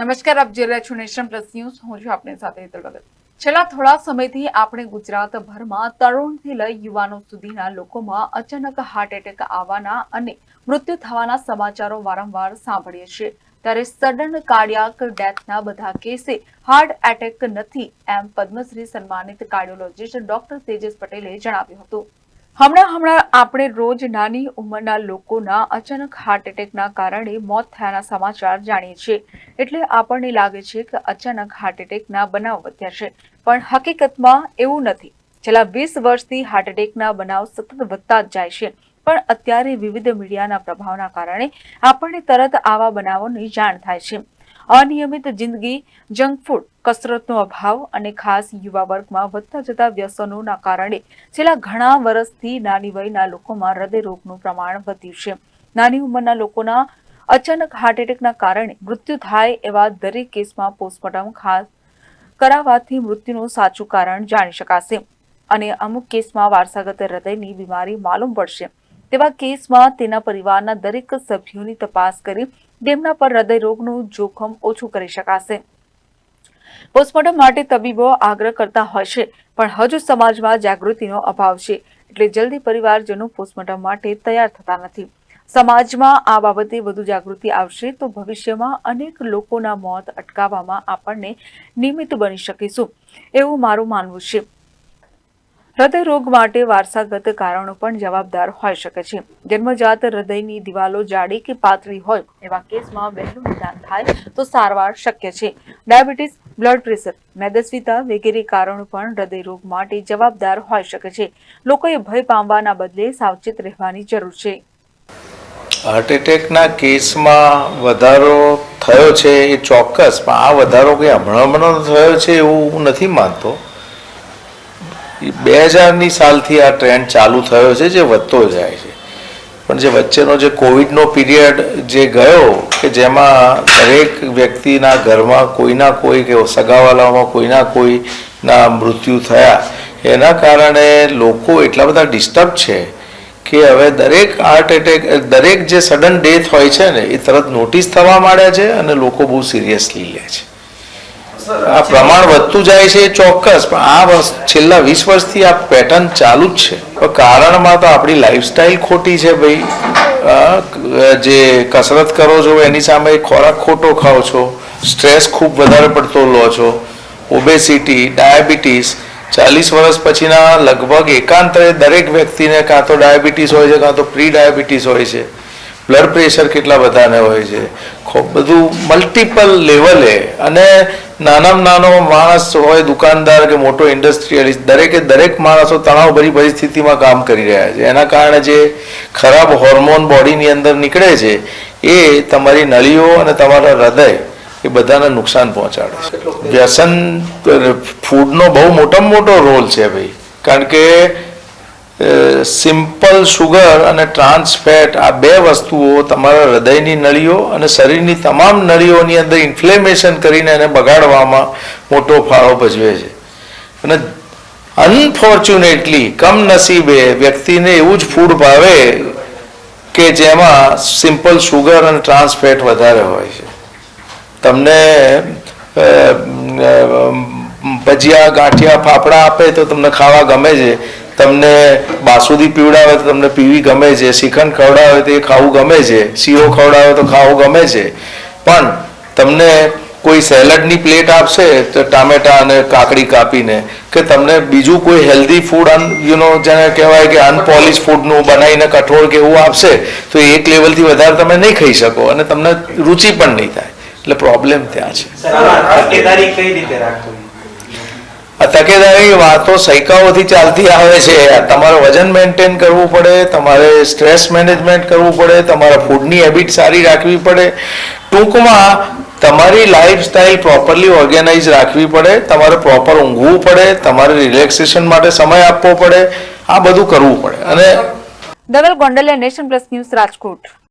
નમસ્કાર, આપ જોઈ રહ્યા છો નેશન પ્લસ ન્યૂઝ. હું છું આપની સાથે છેલ્લા થોડા સમયથી આપણે ગુજરાતભરમાં તરુણથી લઈ યુવાનો સુધીના લોકોમાં અચાનક હાર્ટ એટેક આવવાના અને મૃત્યુ થવાના સમાચારો વારંવાર સાંભળીએ છીએ. ત્યારે સડન કાર્ડિયાક ડેથના બધા કેસે હાર્ટ એટેક નથી એમ પદ્મશ્રી સન્માનિત કાર્ડિયોલોજિસ્ટ ડોક્ટર તેજસ પટેલે જણાવ્યું હતું. હમણાં હમણાં આપણે રોજ નાની ઉંમરના લોકોના અચાનક હાર્ટ એટેકના કારણે મોત થયાના સમાચાર જાણીએ છીએ. એટલે આપણને લાગે છે કે અચાનક હાર્ટ એટેકના બનાવ વધ્યા છે. પણ હકીકતમાં એવું નથી. છેલ્લા વીસ વર્ષથી હાર્ટ એટેકના બનાવ સતત વધતા જ જાય છે. પણ અત્યારે વિવિધ મીડિયાના પ્રભાવના કારણે આપણને તરત આવા બનાવોની જાણ થાય છે. અનિયમિત જિંદગી, જંક ફૂડ, કસરતનો અભાવ અને ખાસ યુવા વર્ગમાં વધતા જતા વ્યસનોના કારણે છેલ્લા ઘણા વર્ષથી નાની વયના લોકોમાં હૃદય રોગનું પ્રમાણ વધ્યું છે. નાની ઉંમરના લોકોના અચાનક હાર્ટ એટેકના કારણે મૃત્યુ થાય એવા દરેક કેસમાં પોસ્ટમોર્ટમ ખાસ કરાવવાથી મૃત્યુનું સાચું કારણ જાણી શકાશે. અને અમુક કેસમાં વારસાગત હૃદયની બીમારી માલુમ પડશે. તેવા કેસમાં તેના પરિવારના દરેક સભ્યોની તપાસ કરી તેમના પર હૃદય રોગનું જોખમ ઓછું કરી શકાશે. પોસ્ટમોર્ટમ માટે તબીબો આગ્રહ કરતા હશે, પણ હજુ સમાજમાં જાગૃતિનો અભાવ છે, એટલે જલ્દી પરિવારજનો પોસ્ટમોર્ટમ માટે તૈયાર થતા નથી. સમાજમાં આ બાબતે વધુ જાગૃતિ આવશે તો ભવિષ્યમાં અનેક લોકોના મોત અટકાવવામાં આપણને નિમિત્ત બની શકીશું. એવું મારું માનવું છે. હૃદય રોગ માટે વારસાગત કારણો પણ જવાબદાર હોઈ શકે છે. જન્મજાત હૃદયની દિવાલો જાડી કે પાતળી હોય એવા કેસમાં વહેલું નિદાન થાય તો સારવાર શક્ય છે. ડાયાબિટીસ, બ્લડ પ્રેશર, મેદસ્વીતા વગેરે કારણો પણ હૃદય રોગ માટે જવાબદાર હોઈ શકે છે. લોકોએ ભય પામવાના બદલે સાવચેત રહેવાની જરૂર છે. હાર્ટ એટેકના કેસમાં વધારો થયો છે એ ચોક્કસ, પણ આ વધારો કંઈ હમણાં હમણાં થયો છે એવું હું નથી માનતો. બે હજારની સાલથી આ ટ્રેન્ડ ચાલુ થયો છે, જે વધતો જાય છે. પણ જે વચ્ચેનો જે કોવિડનો પીરિયડ જે ગયો, કે જેમાં દરેક વ્યક્તિના ઘરમાં કોઈના કોઈ કે સગાવાલાઓમાં કોઈના કોઈના મૃત્યુ થયા, એના કારણે લોકો એટલા બધા ડિસ્ટર્બ છે કે હવે દરેક હાર્ટ એટેક દરેક જે સડન ડેથ હોય છે ને, એ તરત નોટિસ થવા માંડ્યા છે અને લોકો બહુ સિરિયસલી લે છે. આ પ્રમાણ વધતું જાય છે ચોક્કસ, પણ આ વર્ષ છેલ્લા વીસ વર્ષથી આ પેટર્ન ચાલુ જ છે. કારણમાં તો આપણી લાઈફસ્ટાઈલ ખોટી છે ભાઈ. જે કસરત કરો છો, એની સામે ખોરાક ખોટો ખાઓ છો સ્ટ્રેસ ખૂબ વધારે પડતો લો છો ઓબેસિટી ડાયાબિટીસ ચાલીસ વર્ષ પછીના લગભગ એકાંતરે દરેક વ્યક્તિને કાં તો ડાયાબિટીસ હોય છે, કાં તો પ્રી ડાયાબિટીસ હોય છે. બ્લડ પ્રેશર કેટલા બધાને હોય છે? ખૂબ બધું મલ્ટિપલ લેવલે અને નાનામાં નાનો માણસ હોય, દુકાનદાર કે મોટો ઇન્ડસ્ટ્રીયલિસ્ટ દરેકે દરેક માણસો તણાવભરી પરિસ્થિતિમાં કામ કરી રહ્યા છે. એના કારણે જે ખરાબ હોર્મોન બોડીની અંદર નીકળે છે, એ તમારી નળીઓ અને તમારા હૃદય એ બધાને નુકસાન પહોંચાડે છે. વ્યસન ફૂડનો બહુ મોટામાં મોટો રોલ છે ભાઈ. કારણ કે સિમ્પલ સુગર અને ટ્રાન્સ ફેટ આ બે વસ્તુઓ તમારા હૃદયની નળીઓ અને શરીરની તમામ નળીઓની અંદર ઇન્ફ્લેમેશન કરીને એને બગાડવામાં મોટો ફાળો ભજવે છે. અને અનફોર્ચ્યુનેટલી કમનસીબે વ્યક્તિને એવું જ ફૂડ ભાવે કે જેમાં સિમ્પલ સુગર અને ટ્રાન્સ ફેટ વધારે હોય છે. તમને ભજીયા, ગાંઠિયા, ફાફડા આપે તો તમને ખાવા ગમે છે. તમને બાસુદી પીવડાવે તો તમને પીવી ગમે છે. શ્રીખંડ ખવડાવે તો એ ખાવું ગમે છે. શીરો ખવડાવે તો ખાવું ગમે છે. પણ તમને કોઈ સેલડની પ્લેટ આપશે તો ટામેટા અને કાકડી કાપીને કે તમને બીજું કોઈ હેલ્ધી ફૂડ અન યુનો જેને કહેવાય કે અનપોલિશ ફૂડનું બનાવીને કઠોળ કે એવું આપશે તો એક લેવલથી વધારે તમે નહીં ખાઈ શકો અને તમને રુચિ પણ નહીં થાય. એટલે પ્રોબ્લેમ ત્યાં છે તકેદારી કઈ રીતે રાખવી આ તકેદારી વાતો સૈકાઓથી ચાલતી આવે છે. તમારે વજન મેન્ટેન કરવું પડે, તમારે સ્ટ્રેસ મેનેજમેન્ટ કરવું પડે, તમારા ફૂડની હેબિટ સારી રાખવી પડે. ટૂંકમાં તમારી લાઈફસ્ટાઈલ પ્રોપરલી ઓર્ગેનાઇઝ રાખવી પડે, તમારે પ્રોપર ઊંઘવું પડે, તમારે રિલેક્સેશન માટે સમય આપવો પડે, આ બધું કરવું પડે. અને Dhaval Gondaliya nation plus news Rajkot.